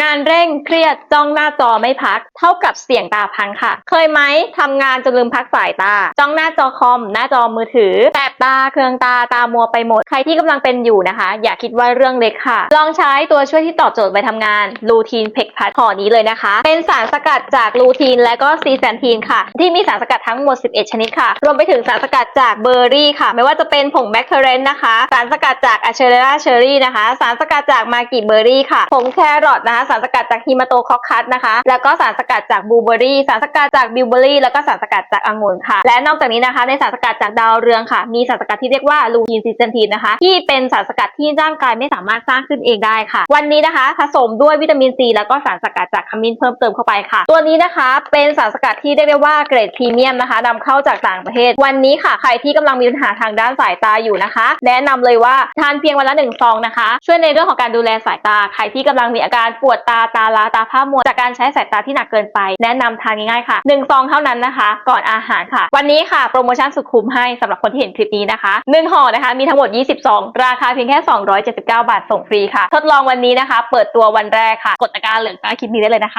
งานเร่งเครียดจ้องหน้าจอไม่พัก เท่ากับเสี่ยงตาพังค่ะ เคยไหมทำงานจนลืมพักสายตา จ้องหน้าจอคอม หน้าจอมือถือแสบตาเคืองตาตามัวไปหมด ใครที่กำลังเป็นอยู่นะคะ อย่าคิดว่าเรื่องเล็กค่ะ ลองใช้ตัวช่วยที่ตอบโจทย์ไปทำงานลูทีนเพกพัทห่อนี้เลยนะคะ เป็นสารสกัดจากลูทีนและก็ซีแซนทีนค่ะ ที่มีสารสกัดทั้งหมด 11 ชนิดค่ะ รวมไปถึงสารสกัดจากเบอร์รี่ค่ะ ไม่ว่าจะเป็นผงแบคเคเรนนะคะ สารสกัดจากอะเชเรราเชอรี่นะคะ สารสกัดจากมากิเบอร์รี่ค่ะผงแครอทนะคะสารสกัดจากฮิมาโตคอคคัสนะคะ แล้วก็สารสกัดจากบลูเบอรี่ สารสกัดจากบิวเบอรี่ แล้วก็สารสกัดจากองุ่นค่ะ และนอกจากนี้นะคะ ในสารสกัดจากดาวเรืองค่ะ มีสารสกัดที่เรียกว่าลูทีนซิสเซนทีนนะคะ ที่เป็นสารสกัดที่ร่างกายไม่สามารถสร้างขึ้นเองได้ค่ะ วันนี้นะคะ ผสมด้วยวิตามินซีแล้วก็สารสกัดจากขมิ้นเพิ่มเติมเข้าไปค่ะ ตัวนี้นะคะ เป็นสารสกัดที่เรียกได้ว่าเกรดพรีเมียมนะคะนำเข้าจากต่างประเทศ วันนี้ค่ะ ใครที่กำลังมีปัญหาทางด้านสายตาอยู่นะคะ แนะนำเลยว่าทานเพียงวันละหนึ่งซองนะคะ ช่วยในเรื่องของการดูแลสายตา ใครที่กำลังมีอาการปวดวดตาตาล้าตาผ้ามัวจากการใช้สายตาที่หนักเกินไป แนะนำทานง่ายๆค่ะหนึ่งซองเท่านั้นนะคะ ก่อนอาหารค่ะ วันนี้ค่ะโปรโมชั่นสุดคุ้มให้สำหรับคนที่เห็นคลิปนี้นะคะหนึ่งห่อนะคะมีทั้งหมด 20ซองราคาเพียงแค่ 279 บาทส่งฟรีค่ะ ทดลองวันนี้นะคะ เปิดตัววันแรกค่ะ กดตะกร้าเหลืองใต้คลิปนี้ได้เลยนะคะ